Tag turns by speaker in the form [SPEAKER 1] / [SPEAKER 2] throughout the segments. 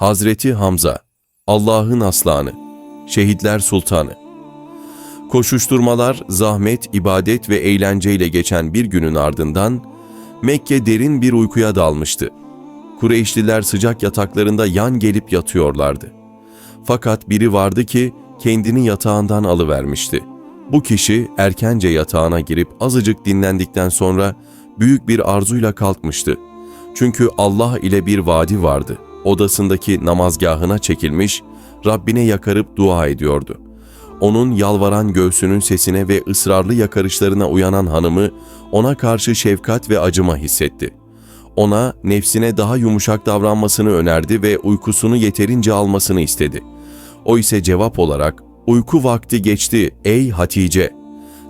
[SPEAKER 1] Hazreti Hamza, Allah'ın aslanı, şehitler sultanı. Koşuşturmalar, zahmet, ibadet ve eğlenceyle geçen bir günün ardından Mekke derin bir uykuya dalmıştı. Kureyşliler sıcak yataklarında yan gelip yatıyorlardı. Fakat biri vardı ki kendini yatağından alıvermişti. Bu kişi erkence yatağına girip azıcık dinlendikten sonra büyük bir arzuyla kalkmıştı. Çünkü Allah ile bir vadi vardı. Odasındaki namazgahına çekilmiş, Rabbine yakarıp dua ediyordu. Onun yalvaran göğsünün sesine ve ısrarlı yakarışlarına uyanan hanımı ona karşı şefkat ve acıma hissetti. Ona nefsine daha yumuşak davranmasını önerdi ve uykusunu yeterince almasını istedi. O ise cevap olarak uyku vakti geçti ey Hatice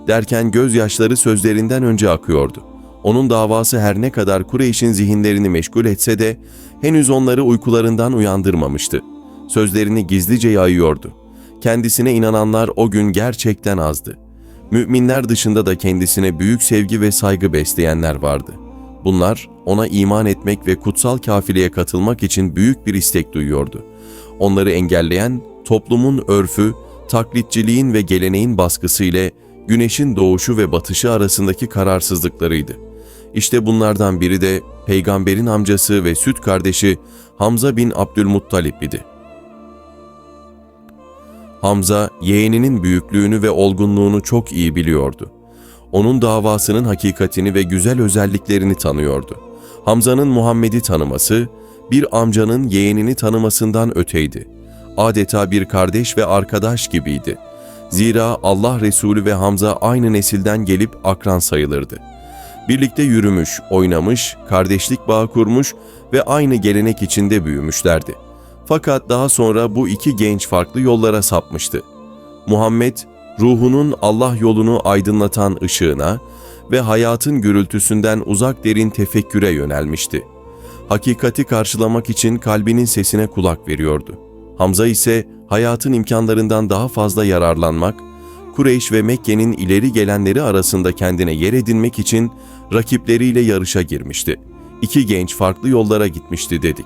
[SPEAKER 1] derken gözyaşları sözlerinden önce akıyordu. Onun davası her ne kadar Kureyş'in zihinlerini meşgul etse de henüz onları uykularından uyandırmamıştı. Sözlerini gizlice yayıyordu. Kendisine inananlar o gün gerçekten azdı. Müminler dışında da kendisine büyük sevgi ve saygı besleyenler vardı. Bunlar ona iman etmek ve kutsal kafileye katılmak için büyük bir istek duyuyordu. Onları engelleyen toplumun örfü, taklitçiliğin ve geleneğin baskısı ile güneşin doğuşu ve batışı arasındaki kararsızlıklarıydı. İşte bunlardan biri de peygamberin amcası ve süt kardeşi Hamza bin Abdülmuttalip idi. Hamza, yeğeninin büyüklüğünü ve olgunluğunu çok iyi biliyordu. Onun davasının hakikatini ve güzel özelliklerini tanıyordu. Hamza'nın Muhammed'i tanıması, bir amcanın yeğenini tanımasından öteydi. Adeta bir kardeş ve arkadaş gibiydi. Zira Allah Resulü ve Hamza aynı nesilden gelip akran sayılırdı. Birlikte yürümüş, oynamış, kardeşlik bağı kurmuş ve aynı gelenek içinde büyümüşlerdi. Fakat daha sonra bu iki genç farklı yollara sapmıştı. Muhammed, ruhunun Allah yolunu aydınlatan ışığına ve hayatın gürültüsünden uzak derin tefekküre yönelmişti. Hakikati karşılamak için kalbinin sesine kulak veriyordu. Hamza ise hayatın imkanlarından daha fazla yararlanmak, Kureyş ve Mekke'nin ileri gelenleri arasında kendine yer edinmek için rakipleriyle yarışa girmişti. İki genç farklı yollara gitmişti dedik.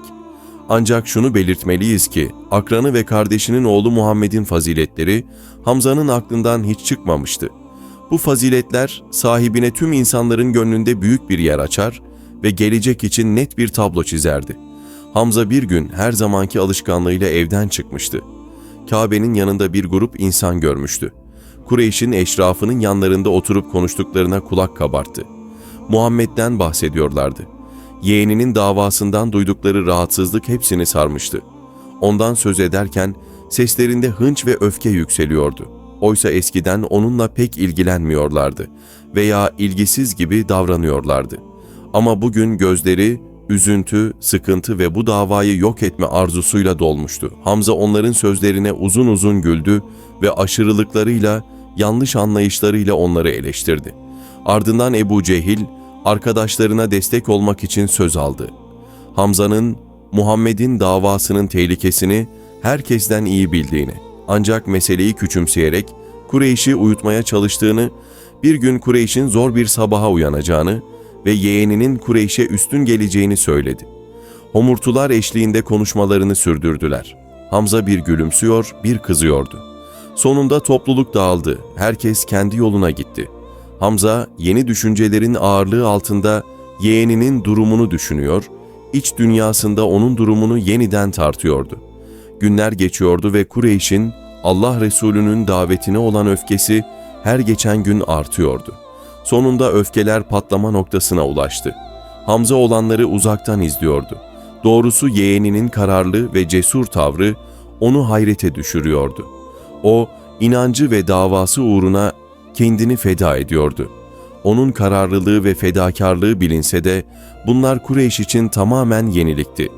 [SPEAKER 1] Ancak şunu belirtmeliyiz ki akranı ve kardeşinin oğlu Muhammed'in faziletleri Hamza'nın aklından hiç çıkmamıştı. Bu faziletler sahibine tüm insanların gönlünde büyük bir yer açar ve gelecek için net bir tablo çizerdi. Hamza bir gün her zamanki alışkanlığıyla evden çıkmıştı. Kabe'nin yanında bir grup insan görmüştü. Kureyş'in eşrafının yanlarında oturup konuştuklarına kulak kabarttı. Muhammed'den bahsediyorlardı. Yeğeninin davasından duydukları rahatsızlık hepsini sarmıştı. Ondan söz ederken seslerinde hınç ve öfke yükseliyordu. Oysa eskiden onunla pek ilgilenmiyorlardı veya ilgisiz gibi davranıyorlardı. Ama bugün gözleri üzüntü, sıkıntı ve bu davayı yok etme arzusuyla dolmuştu. Hamza onların sözlerine uzun uzun güldü ve aşırılıklarıyla, yanlış anlayışlarıyla onları eleştirdi. Ardından Ebu Cehil, arkadaşlarına destek olmak için söz aldı. Hamza'nın Muhammed'in davasının tehlikesini herkesten iyi bildiğini, ancak meseleyi küçümseyerek Kureyş'i uyutmaya çalıştığını, bir gün Kureyş'in zor bir sabaha uyanacağını ve yeğeninin Kureyş'e üstün geleceğini söyledi. Homurtular eşliğinde konuşmalarını sürdürdüler. Hamza bir gülümsüyor, bir kızıyordu. Sonunda topluluk dağıldı, herkes kendi yoluna gitti. Hamza yeni düşüncelerin ağırlığı altında yeğeninin durumunu düşünüyor, iç dünyasında onun durumunu yeniden tartıyordu. Günler geçiyordu ve Kureyş'in Allah Resulü'nün davetine olan öfkesi her geçen gün artıyordu. Sonunda öfkeler patlama noktasına ulaştı. Hamza olanları uzaktan izliyordu. Doğrusu yeğeninin kararlı ve cesur tavrı onu hayrete düşürüyordu. O, inancı ve davası uğruna kendini feda ediyordu. Onun kararlılığı ve fedakarlığı bilinse de bunlar Kureyş için tamamen yenilikti.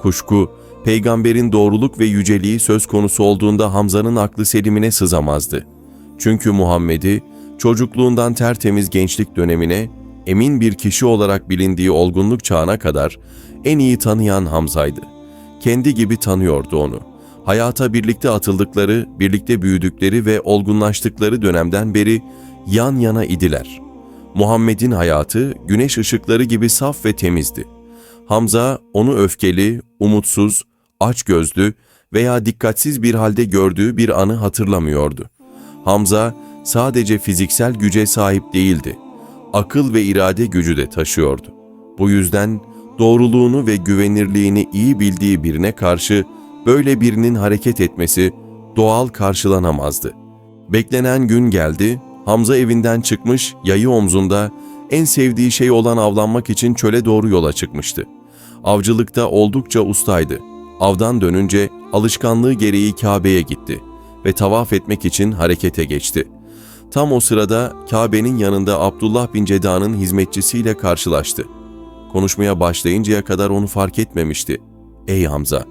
[SPEAKER 1] Kuşku, peygamberin doğruluk ve yüceliği söz konusu olduğunda Hamza'nın aklı selimine sızamazdı. Çünkü Muhammed'i çocukluğundan tertemiz gençlik dönemine, emin bir kişi olarak bilindiği olgunluk çağına kadar en iyi tanıyan Hamza'ydı. Kendi gibi tanıyordu onu. Hayata birlikte atıldıkları, birlikte büyüdükleri ve olgunlaştıkları dönemden beri yan yana idiler. Muhammed'in hayatı güneş ışıkları gibi saf ve temizdi. Hamza onu öfkeli, umutsuz, aç gözlü veya dikkatsiz bir halde gördüğü bir anı hatırlamıyordu. Hamza sadece fiziksel güce sahip değildi. Akıl ve irade gücü de taşıyordu. Bu yüzden doğruluğunu ve güvenirliğini iyi bildiği birine karşı böyle birinin hareket etmesi doğal karşılanamazdı. Beklenen gün geldi, Hamza evinden çıkmış, yayı omzunda, en sevdiği şey olan avlanmak için çöle doğru yola çıkmıştı. Avcılıkta oldukça ustaydı. Avdan dönünce alışkanlığı gereği Kabe'ye gitti ve tavaf etmek için harekete geçti. Tam o sırada Kabe'nin yanında Abdullah bin Ceda'nın hizmetçisiyle karşılaştı. Konuşmaya başlayıncaya kadar onu fark etmemişti. Ey Hamza,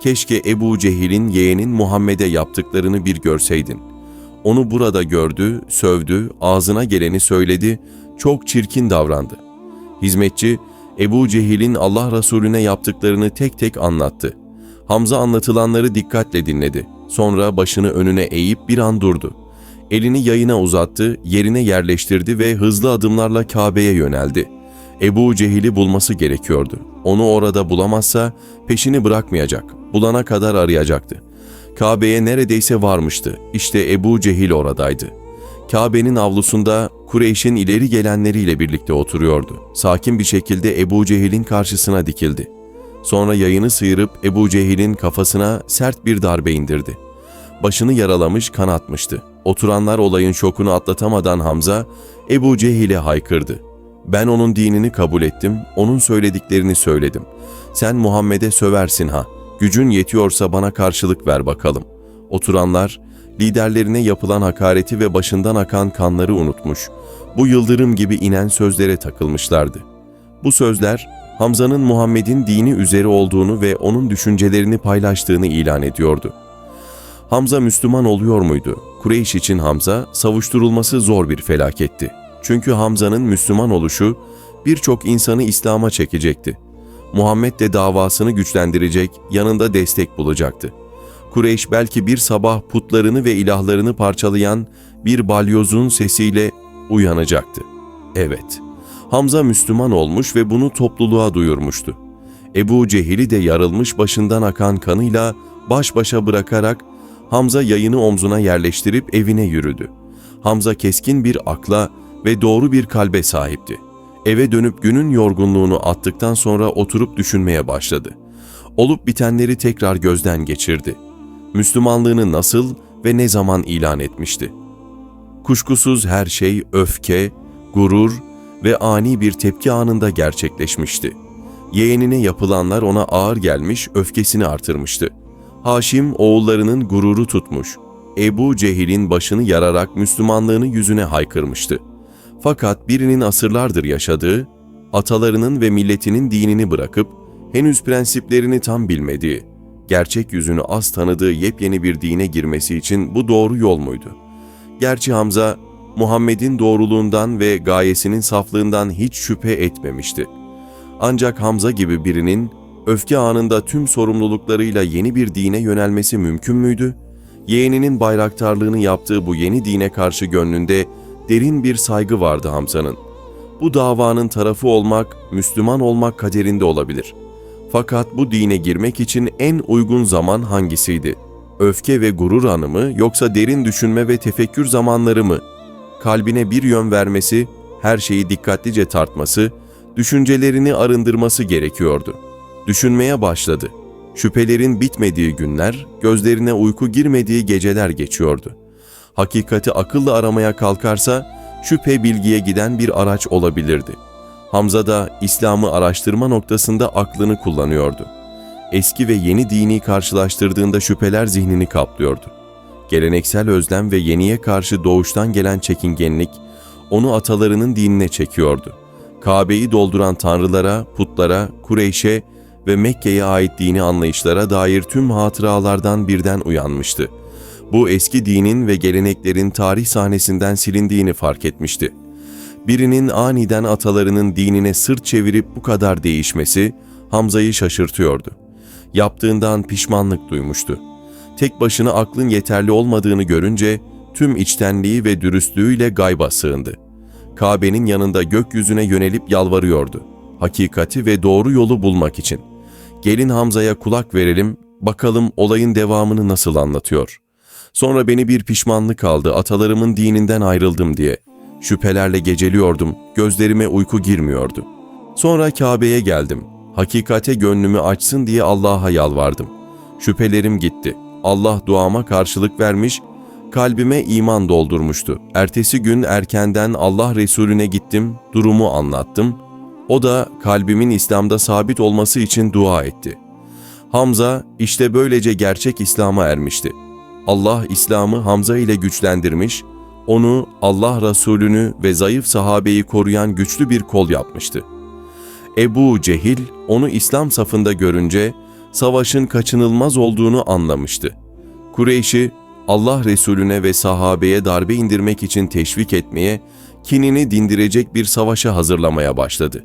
[SPEAKER 1] keşke Ebu Cehil'in yeğenin Muhammed'e yaptıklarını bir görseydin. Onu burada gördü, sövdü, ağzına geleni söyledi, çok çirkin davrandı. Hizmetçi, Ebu Cehil'in Allah Resulüne yaptıklarını tek tek anlattı. Hamza anlatılanları dikkatle dinledi. Sonra başını önüne eğip bir an durdu. Elini yayına uzattı, yerine yerleştirdi ve hızlı adımlarla Kabe'ye yöneldi. Ebu Cehil'i bulması gerekiyordu. Onu orada bulamazsa peşini bırakmayacak, bulana kadar arayacaktı. Kabe'ye neredeyse varmıştı. İşte Ebu Cehil oradaydı. Kabe'nin avlusunda Kureyş'in ileri gelenleriyle birlikte oturuyordu. Sakin bir şekilde Ebu Cehil'in karşısına dikildi. Sonra yayını sıyırıp Ebu Cehil'in kafasına sert bir darbe indirdi. Başını yaralamış, kan atmıştı. Oturanlar olayın şokunu atlatamadan Hamza, Ebu Cehil'e haykırdı. Ben onun dinini kabul ettim, onun söylediklerini söyledim. Sen Muhammed'e söversin ha, gücün yetiyorsa bana karşılık ver bakalım. Oturanlar, liderlerine yapılan hakareti ve başından akan kanları unutmuş, bu yıldırım gibi inen sözlere takılmışlardı. Bu sözler, Hamza'nın Muhammed'in dini üzeri olduğunu ve onun düşüncelerini paylaştığını ilan ediyordu. Hamza Müslüman oluyor muydu? Kureyş için Hamza, savuşturulması zor bir felaketti. Çünkü Hamza'nın Müslüman oluşu birçok insanı İslam'a çekecekti. Muhammed de davasını güçlendirecek, yanında destek bulacaktı. Kureyş belki bir sabah putlarını ve ilahlarını parçalayan bir balyozun sesiyle uyanacaktı. Evet, Hamza Müslüman olmuş ve bunu topluluğa duyurmuştu. Ebu Cehil'i de yarılmış başından akan kanıyla baş başa bırakarak Hamza yayını omzuna yerleştirip evine yürüdü. Hamza keskin bir akla ve doğru bir kalbe sahipti. Eve dönüp günün yorgunluğunu attıktan sonra oturup düşünmeye başladı. Olup bitenleri tekrar gözden geçirdi. Müslümanlığını nasıl ve ne zaman ilan etmişti? Kuşkusuz her şey öfke, gurur ve ani bir tepki anında gerçekleşmişti. Yeğenine yapılanlar ona ağır gelmiş, öfkesini artırmıştı. Haşim oğullarının gururu tutmuş. Ebu Cehil'in başını yararak Müslümanlığını yüzüne haykırmıştı. Fakat birinin asırlardır yaşadığı, atalarının ve milletinin dinini bırakıp henüz prensiplerini tam bilmediği, gerçek yüzünü az tanıdığı yepyeni bir dine girmesi için bu doğru yol muydu? Gerçi Hamza, Muhammed'in doğruluğundan ve gayesinin saflığından hiç şüphe etmemişti. Ancak Hamza gibi birinin öfke anında tüm sorumluluklarıyla yeni bir dine yönelmesi mümkün müydü? Yeğeninin bayraktarlığını yaptığı bu yeni dine karşı gönlünde derin bir saygı vardı Hamza'nın. Bu davanın tarafı olmak, Müslüman olmak kaderinde olabilir. Fakat bu dine girmek için en uygun zaman hangisiydi? Öfke ve gurur anı mı yoksa derin düşünme ve tefekkür zamanları mı? Kalbine bir yön vermesi, her şeyi dikkatlice tartması, düşüncelerini arındırması gerekiyordu. Düşünmeye başladı. Şüphelerin bitmediği günler, gözlerine uyku girmediği geceler geçiyordu. Hakikati akılla aramaya kalkarsa, şüphe bilgiye giden bir araç olabilirdi. Hamza da İslam'ı araştırma noktasında aklını kullanıyordu. Eski ve yeni dini karşılaştırdığında şüpheler zihnini kaplıyordu. Geleneksel özlem ve yeniye karşı doğuştan gelen çekingenlik onu atalarının dinine çekiyordu. Kabe'yi dolduran tanrılara, putlara, Kureyş'e ve Mekke'ye ait dini anlayışlara dair tüm hatıralardan birden uyanmıştı. Bu eski dinin ve geleneklerin tarih sahnesinden silindiğini fark etmişti. Birinin aniden atalarının dinine sırt çevirip bu kadar değişmesi Hamza'yı şaşırtıyordu. Yaptığından pişmanlık duymuştu. Tek başına aklın yeterli olmadığını görünce tüm içtenliği ve dürüstlüğüyle gayba sığındı. Kabe'nin yanında gökyüzüne yönelip yalvarıyordu. Hakikati ve doğru yolu bulmak için. Gelin Hamza'ya kulak verelim, Bakalım olayın devamını nasıl anlatıyor. Sonra beni bir pişmanlık aldı atalarımın dininden ayrıldım diye. Şüphelerle geceliyordum, gözlerime uyku girmiyordu. Sonra Kabe'ye geldim. Hakikate gönlümü açsın diye Allah'a yalvardım. Şüphelerim gitti. Allah duama karşılık vermiş, kalbime iman doldurmuştu. Ertesi gün erkenden Allah Resulüne gittim, durumu anlattım. O da kalbimin İslam'da sabit olması için dua etti. Hamza işte böylece gerçek İslam'a ermişti. Allah İslam'ı Hamza ile güçlendirmiş, onu Allah Resulünü ve zayıf sahabeyi koruyan güçlü bir kol yapmıştı. Ebu Cehil onu İslam safında görünce savaşın kaçınılmaz olduğunu anlamıştı. Kureyş'i Allah Resulüne ve sahabeye darbe indirmek için teşvik etmeye, kinini dindirecek bir savaşa hazırlamaya başladı.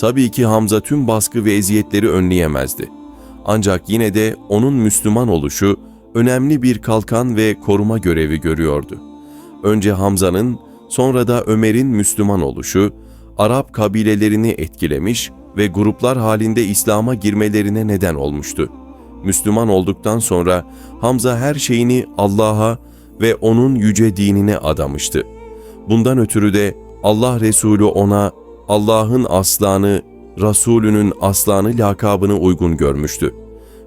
[SPEAKER 1] Tabii ki Hamza tüm baskı ve eziyetleri önleyemezdi. Ancak yine de onun Müslüman oluşu önemli bir kalkan ve koruma görevi görüyordu. Önce Hamza'nın, sonra da Ömer'in Müslüman oluşu, Arap kabilelerini etkilemiş ve gruplar halinde İslam'a girmelerine neden olmuştu. Müslüman olduktan sonra Hamza her şeyini Allah'a ve onun yüce dinine adamıştı. Bundan ötürü de Allah Resulü ona Allah'ın aslanı, Resulünün aslanı lakabını uygun görmüştü.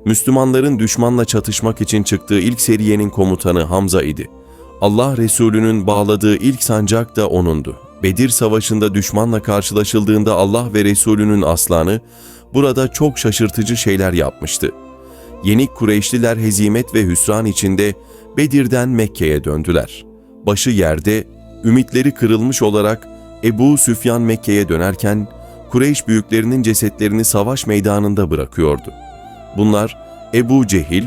[SPEAKER 1] Müslümanların düşmanla çatışmak için çıktığı ilk seriyenin komutanı Hamza idi. Allah Resulü'nün bağladığı ilk sancak da onundu. Bedir Savaşı'nda düşmanla karşılaşıldığında Allah ve Resulünün aslanı burada çok şaşırtıcı şeyler yapmıştı. Yenik Kureyşliler hezimet ve hüsran içinde Bedir'den Mekke'ye döndüler. Başı yerde, ümitleri kırılmış olarak Ebu Süfyan Mekke'ye dönerken Kureyş büyüklerinin cesetlerini savaş meydanında bırakıyordu. Bunlar Ebu Cehil,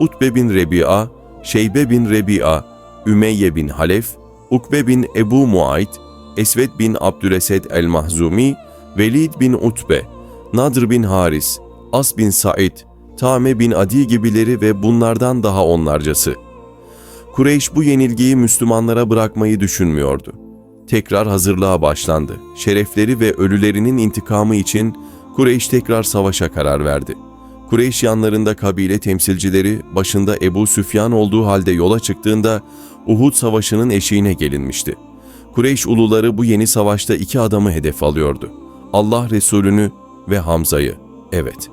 [SPEAKER 1] Utbe bin Rebi'a, Şeybe bin Rebi'a, Ümeyye bin Halef, Ukbe bin Ebu Muayt, Esved bin Abdülesed el-Mahzumi, Velid bin Utbe, Nadr bin Haris, As bin Said, Tame bin Adi gibileri ve bunlardan daha onlarcası. Kureyş bu yenilgiyi Müslümanlara bırakmayı düşünmüyordu. Tekrar hazırlığa başlandı. Şerefleri ve ölülerinin intikamı için Kureyş tekrar savaşa karar verdi. Kureyş yanlarında kabile temsilcileri başında Ebu Süfyan olduğu halde yola çıktığında Uhud Savaşı'nın eşiğine gelinmişti. Kureyş uluları bu yeni savaşta iki adamı hedef alıyordu. Allah Resulü'nü ve Hamza'yı. Evet.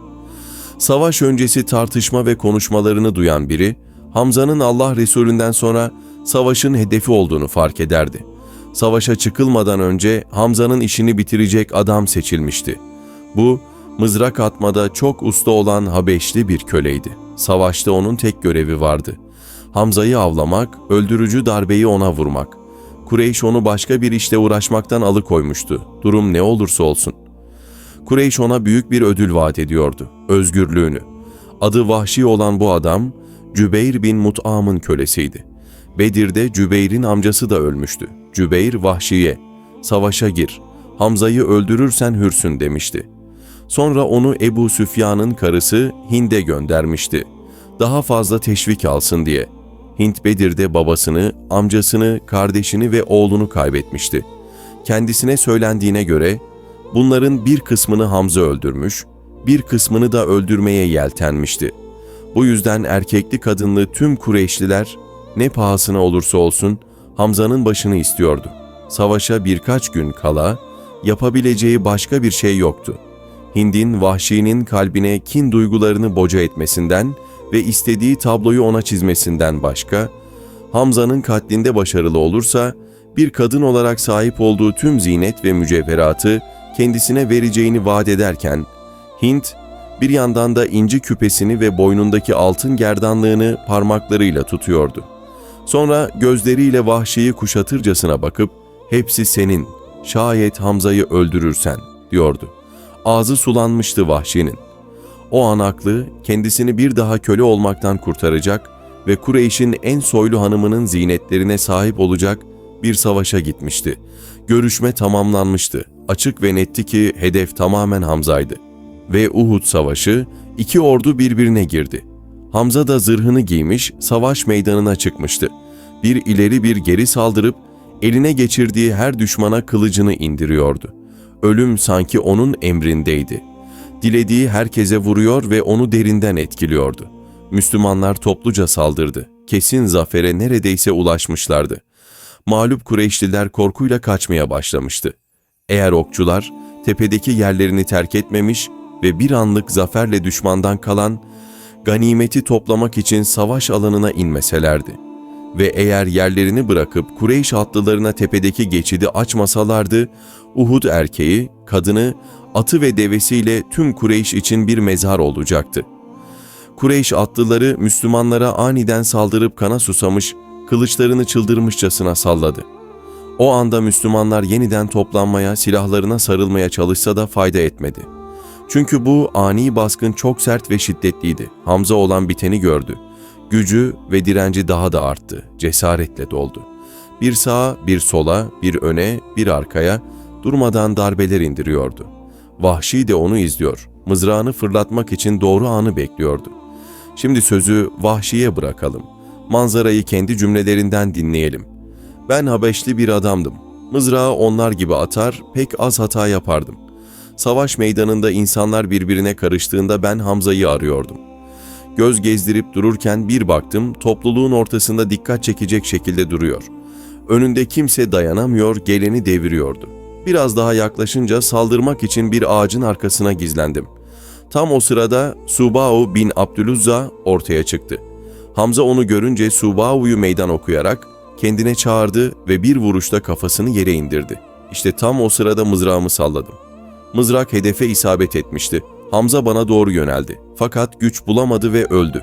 [SPEAKER 1] Savaş öncesi tartışma ve konuşmalarını duyan biri, Hamza'nın Allah Resulü'nden sonra savaşın hedefi olduğunu fark ederdi. Savaşa çıkılmadan önce Hamza'nın işini bitirecek adam seçilmişti. Bu, mızrak atmada çok usta olan Habeşli bir köleydi. Savaşta onun tek görevi vardı. Hamza'yı avlamak, öldürücü darbeyi ona vurmak. Kureyş onu başka bir işle uğraşmaktan alıkoymuştu. Durum ne olursa olsun. Kureyş ona büyük bir ödül vaat ediyordu. Özgürlüğünü. Adı Vahşi olan bu adam, Cübeyr bin Mut'am'ın kölesiydi. Bedir'de Cübeyr'in amcası da ölmüştü. Cübeyr Vahşi'ye, savaşa gir, Hamza'yı öldürürsen hürsün demişti. Sonra onu Ebu Süfyan'ın karısı Hind'e göndermişti. Daha fazla teşvik alsın diye. Hint Bedir'de babasını, amcasını, kardeşini ve oğlunu kaybetmişti. Kendisine söylendiğine göre bunların bir kısmını Hamza öldürmüş, bir kısmını da öldürmeye yeltenmişti. Bu yüzden erkekli kadınlı tüm Kureyşliler ne pahasına olursa olsun Hamza'nın başını istiyordu. Savaşa birkaç gün kala yapabileceği başka bir şey yoktu. Hind'in vahşinin kalbine kin duygularını boca etmesinden ve istediği tabloyu ona çizmesinden başka, Hamza'nın katlinde başarılı olursa, bir kadın olarak sahip olduğu tüm zinet ve mücevheratı kendisine vereceğini vaat ederken, Hint, bir yandan da inci küpesini ve boynundaki altın gerdanlığını parmaklarıyla tutuyordu. Sonra gözleriyle vahşiyi kuşatırcasına bakıp, hepsi senin, şayet Hamza'yı öldürürsen, diyordu. Ağzı sulanmıştı vahşinin. O an aklı kendisini bir daha köle olmaktan kurtaracak ve Kureyş'in en soylu hanımının zinetlerine sahip olacak bir savaşa gitmişti. Görüşme tamamlanmıştı. Açık ve netti ki hedef tamamen Hamza'ydı. Ve Uhud savaşı iki ordu birbirine girdi. Hamza da zırhını giymiş savaş meydanına çıkmıştı. Bir ileri bir geri saldırıp eline geçirdiği her düşmana kılıcını indiriyordu. Ölüm sanki onun emrindeydi. Dilediği herkese vuruyor ve onu derinden etkiliyordu. Müslümanlar topluca saldırdı. Kesin zafere neredeyse ulaşmışlardı. Mağlup Kureyşliler korkuyla kaçmaya başlamıştı. Eğer okçular tepedeki yerlerini terk etmemiş ve bir anlık zaferle düşmandan kalan ganimeti toplamak için savaş alanına inmeselerdi ve eğer yerlerini bırakıp Kureyş atlılarına tepedeki geçidi açmasalardı, Uhud erkeği, kadını, atı ve devesiyle tüm Kureyş için bir mezar olacaktı. Kureyş atlıları Müslümanlara aniden saldırıp kana susamış, kılıçlarını çıldırmışçasına salladı. O anda Müslümanlar yeniden toplanmaya, silahlarına sarılmaya çalışsa da fayda etmedi. Çünkü bu ani baskın çok sert ve şiddetliydi. Hamza olan biteni gördü. Gücü ve direnci daha da arttı. Cesaretle doldu. Bir sağa, bir sola, bir öne, bir arkaya durmadan darbeler indiriyordu. Vahşi de onu izliyor. Mızrağını fırlatmak için doğru anı bekliyordu. Şimdi sözü Vahşi'ye bırakalım. Manzarayı kendi cümlelerinden dinleyelim. Ben Habeşli bir adamdım. Mızrağı onlar gibi atar, pek az hata yapardım. Savaş meydanında insanlar birbirine karıştığında ben Hamza'yı arıyordum. Göz gezdirip dururken bir baktım topluluğun ortasında dikkat çekecek şekilde duruyor. Önünde kimse dayanamıyor, geleni deviriyordu. Biraz daha yaklaşınca saldırmak için bir ağacın arkasına gizlendim. Tam o sırada Subau bin Abdüluzza ortaya çıktı. Hamza onu görünce Subau'yu meydan okuyarak kendine çağırdı ve bir vuruşta kafasını yere indirdi. İşte tam o sırada mızrağımı salladım. Mızrak hedefe isabet etmişti. Hamza bana doğru yöneldi. Fakat güç bulamadı ve öldü.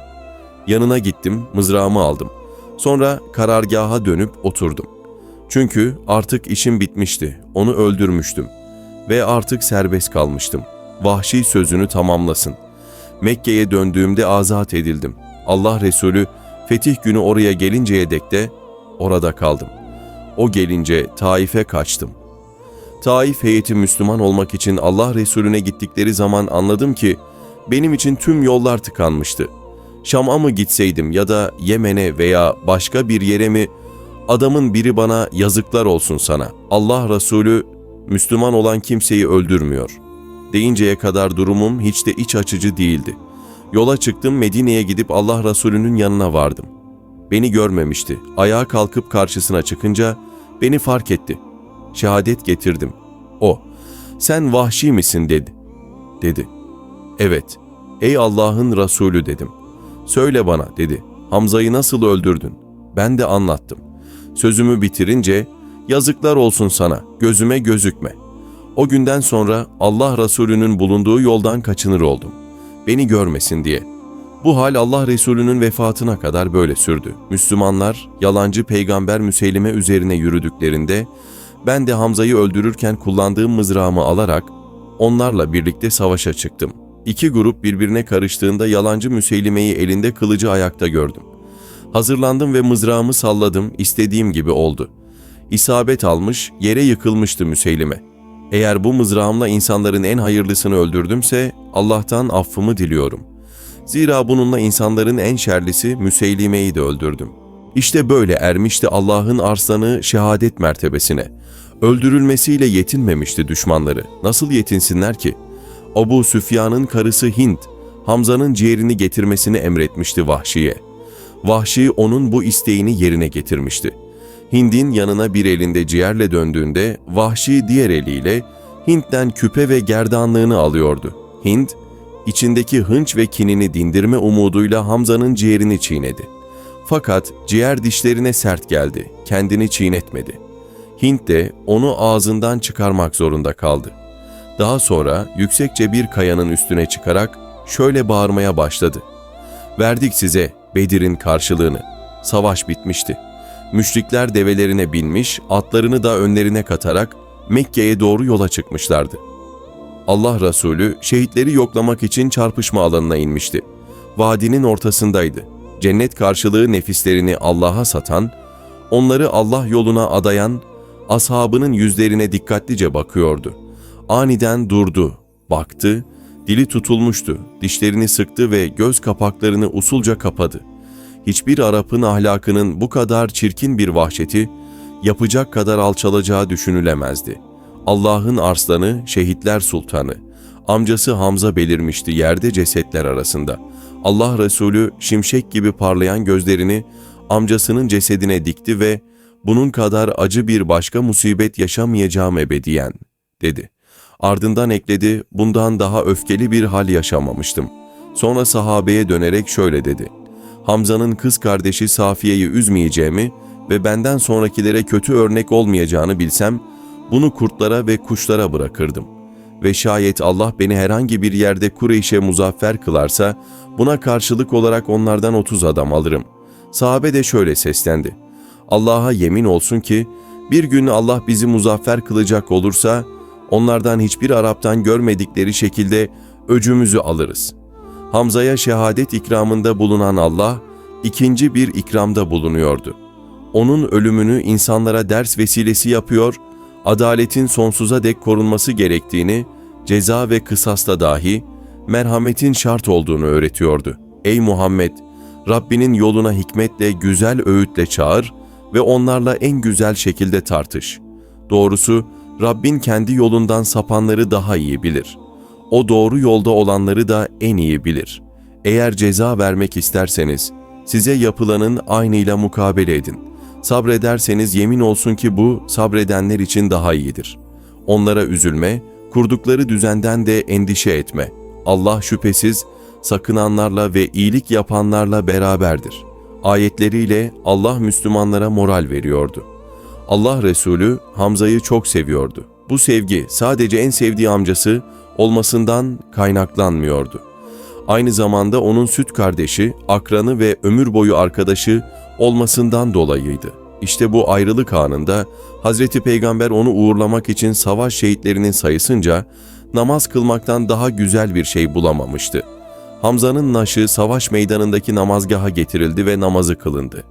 [SPEAKER 1] Yanına gittim, mızrağımı aldım. Sonra karargaha dönüp oturdum. Çünkü artık işim bitmişti. Onu öldürmüştüm. Ve artık serbest kalmıştım. Vahşi sözünü tamamlasın. Mekke'ye döndüğümde azat edildim. Allah Resulü fetih günü oraya gelinceye dek de orada kaldım. O gelince Taif'e kaçtım. Taif heyeti Müslüman olmak için Allah Resulüne gittikleri zaman anladım ki benim için tüm yollar tıkanmıştı. Şam'a mı gitseydim ya da Yemen'e veya başka bir yere mi adamın biri bana yazıklar olsun sana. Allah Resulü Müslüman olan kimseyi öldürmüyor. Deyinceye kadar durumum hiç de iç açıcı değildi. Yola çıktım Medine'ye gidip Allah Resulü'nün yanına vardım. Beni görmemişti. Ayağa kalkıp karşısına çıkınca beni fark etti. Şehadet getirdim. O, sen vahşi misin dedi. Dedi. Evet, ey Allah'ın Resulü dedim. Söyle bana dedi. Hamza'yı nasıl öldürdün? Ben de anlattım. Sözümü bitirince yazıklar olsun sana, gözüme gözükme. O günden sonra Allah Resulü'nün bulunduğu yoldan kaçınır oldum. Beni görmesin diye. Bu hal Allah Resulü'nün vefatına kadar böyle sürdü. Müslümanlar yalancı peygamber Müseylime üzerine yürüdüklerinde ben de Hamza'yı öldürürken kullandığım mızrağımı alarak onlarla birlikte savaşa çıktım. İki grup birbirine karıştığında yalancı Müseylime'yi elinde kılıcı ayakta gördüm. Hazırlandım ve mızrağımı salladım, istediğim gibi oldu. İsabet almış, yere yıkılmıştı Müseylime. Eğer bu mızrağımla insanların en hayırlısını öldürdümse Allah'tan affımı diliyorum. Zira bununla insanların en şerlisi Müseylime'yi de öldürdüm. İşte böyle ermişti Allah'ın arslanı şehadet mertebesine. Öldürülmesiyle yetinmemişti düşmanları. Nasıl yetinsinler ki? Abu Süfyan'ın karısı Hint, Hamza'nın ciğerini getirmesini emretmişti Vahşi'ye. Vahşi onun bu isteğini yerine getirmişti. Hind'in yanına bir elinde ciğerle döndüğünde Vahşi diğer eliyle Hint'ten küpe ve gerdanlığını alıyordu. Hind, içindeki hınç ve kinini dindirme umuduyla Hamza'nın ciğerini çiğnedi. Fakat ciğer dişlerine sert geldi, kendini çiğnetmedi. Hint de onu ağzından çıkarmak zorunda kaldı. Daha sonra yüksekçe bir kayanın üstüne çıkarak şöyle bağırmaya başladı. Verdik size Bedir'in karşılığını. Savaş bitmişti. Müşrikler develerine binmiş, atlarını da önlerine katarak Mekke'ye doğru yola çıkmışlardı. Allah Resulü şehitleri yoklamak için çarpışma alanına inmişti. Vadinin ortasındaydı. Cennet karşılığı nefislerini Allah'a satan, onları Allah yoluna adayan ashabının yüzlerine dikkatlice bakıyordu. Aniden durdu, baktı, dili tutulmuştu, dişlerini sıktı ve göz kapaklarını usulca kapadı. Hiçbir Arap'ın ahlakının bu kadar çirkin bir vahşeti, yapacak kadar alçalacağı düşünülemezdi. Allah'ın arslanı, şehitler sultanı, amcası Hamza belirmişti yerde cesetler arasında. Allah Resulü şimşek gibi parlayan gözlerini amcasının cesedine dikti ve bunun kadar acı bir başka musibet yaşamayacağım ebediyen, dedi. Ardından ekledi, bundan daha öfkeli bir hal yaşamamıştım. Sonra sahabeye dönerek şöyle dedi. Hamza'nın kız kardeşi Safiye'yi üzmeyeceğimi ve benden sonrakilere kötü örnek olmayacağını bilsem, bunu kurtlara ve kuşlara bırakırdım. Ve şayet Allah beni herhangi bir yerde Kureyş'e muzaffer kılarsa, buna karşılık olarak onlardan 30 adam alırım. Sahabe de şöyle seslendi. Allah'a yemin olsun ki, bir gün Allah bizi muzaffer kılacak olursa, onlardan hiçbir Arap'tan görmedikleri şekilde öcümüzü alırız. Hamza'ya şehadet ikramında bulunan Allah, ikinci bir ikramda bulunuyordu. Onun ölümünü insanlara ders vesilesi yapıyor, adaletin sonsuza dek korunması gerektiğini, ceza ve kısasta dahi, merhametin şart olduğunu öğretiyordu. Ey Muhammed! Rabbinin yoluna hikmetle, güzel öğütle çağır ve onlarla en güzel şekilde tartış. Doğrusu Rabbin kendi yolundan sapanları daha iyi bilir. O doğru yolda olanları da en iyi bilir. Eğer ceza vermek isterseniz, size yapılanın aynıyla mukabele edin. Sabrederseniz yemin olsun ki bu sabredenler için daha iyidir. Onlara üzülme, kurdukları düzenden de endişe etme. Allah şüphesiz sakınanlarla ve iyilik yapanlarla beraberdir. Ayetleriyle Allah Müslümanlara moral veriyordu. Allah Resulü Hamza'yı çok seviyordu. Bu sevgi sadece en sevdiği amcası olmasından kaynaklanmıyordu. Aynı zamanda onun süt kardeşi, akranı ve ömür boyu arkadaşı olmasından dolayıydı. İşte bu ayrılık anında Hazreti Peygamber onu uğurlamak için savaş şehitlerinin sayısınca namaz kılmaktan daha güzel bir şey bulamamıştı. Hamza'nın naşı savaş meydanındaki namazgaha getirildi ve namazı kılındı.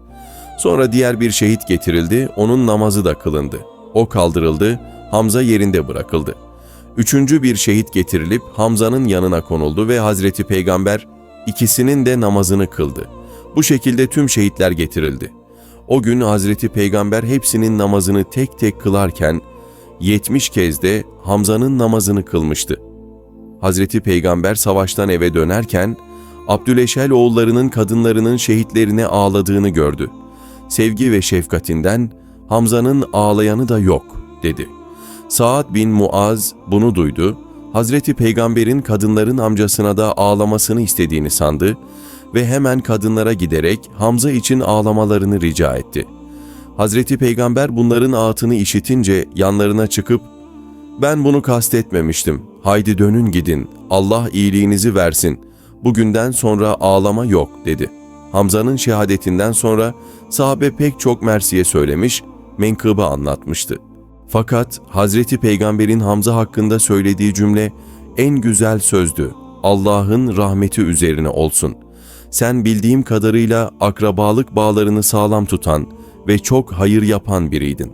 [SPEAKER 1] Sonra diğer bir şehit getirildi, onun namazı da kılındı. O kaldırıldı, Hamza yerinde bırakıldı. Üçüncü bir şehit getirilip Hamza'nın yanına konuldu ve Hazreti Peygamber ikisinin de namazını kıldı. Bu şekilde tüm şehitler getirildi. O gün Hazreti Peygamber hepsinin namazını tek tek kılarken 70 kez de Hamza'nın namazını kılmıştı. Hazreti Peygamber savaştan eve dönerken Abdüleşel oğullarının kadınlarının şehitlerine ağladığını gördü. Sevgi ve şefkatinden Hamza'nın ağlayanı da yok dedi. Saad bin Muaz bunu duydu. Hazreti Peygamber'in kadınların amcasına da ağlamasını istediğini sandı ve hemen kadınlara giderek Hamza için ağlamalarını rica etti. Hazreti Peygamber bunların ağıtını işitince yanlarına çıkıp ben bunu kastetmemiştim. Haydi dönün gidin. Allah iyiliğinizi versin. Bugünden sonra ağlama yok dedi. Hamza'nın şehadetinden sonra sahabe pek çok mersiye söylemiş, menkıbı anlatmıştı. Fakat Hazreti Peygamber'in Hamza hakkında söylediği cümle en güzel sözdü. Allah'ın rahmeti üzerine olsun. Sen bildiğim kadarıyla akrabalık bağlarını sağlam tutan ve çok hayır yapan biriydin.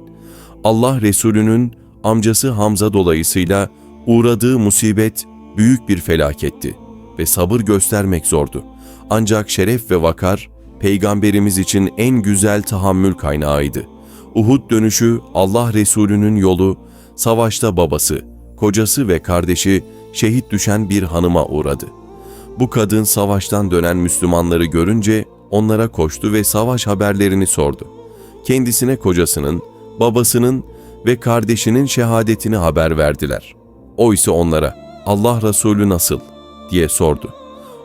[SPEAKER 1] Allah Resulü'nün amcası Hamza dolayısıyla uğradığı musibet büyük bir felaketti ve sabır göstermek zordu. Ancak şeref ve vakar peygamberimiz için en güzel tahammül kaynağıydı. Uhud dönüşü Allah Resulü'nün yolu, savaşta babası, kocası ve kardeşi şehit düşen bir hanıma uğradı. Bu kadın savaştan dönen Müslümanları görünce onlara koştu ve savaş haberlerini sordu. Kendisine kocasının, babasının ve kardeşinin şehadetini haber verdiler. O ise onlara Allah Resulü nasıl diye sordu.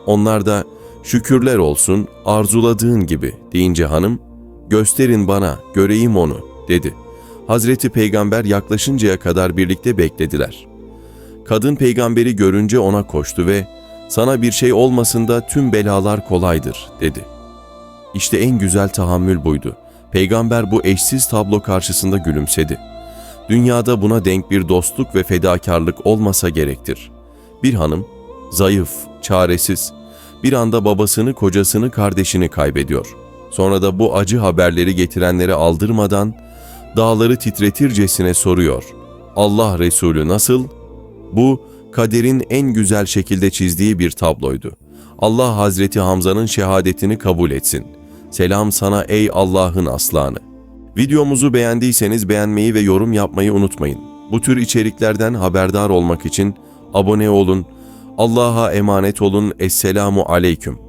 [SPEAKER 1] Onlar da şükürler olsun arzuladığın gibi deyince hanım gösterin bana göreyim onu dedi. Hazreti Peygamber yaklaşıncaya kadar birlikte beklediler. Kadın peygamberi görünce ona koştu ve sana bir şey olmasın da tüm belalar kolaydır dedi. İşte en güzel tahammül buydu. Peygamber bu eşsiz tablo karşısında gülümsedi. Dünyada buna denk bir dostluk ve fedakarlık olmasa gerektir. Bir hanım, zayıf, çaresiz, bir anda babasını, kocasını, kardeşini kaybediyor. Sonra da bu acı haberleri getirenleri aldırmadan dağları titretircesine soruyor. Allah Resulü nasıl? Bu kaderin en güzel şekilde çizdiği bir tabloydu. Allah Hazreti Hamza'nın şehadetini kabul etsin. Selam sana ey Allah'ın aslanı. Videomuzu beğendiyseniz beğenmeyi ve yorum yapmayı unutmayın. Bu tür içeriklerden haberdar olmak için abone olun. Allah'a emanet olun. Esselamu Aleyküm.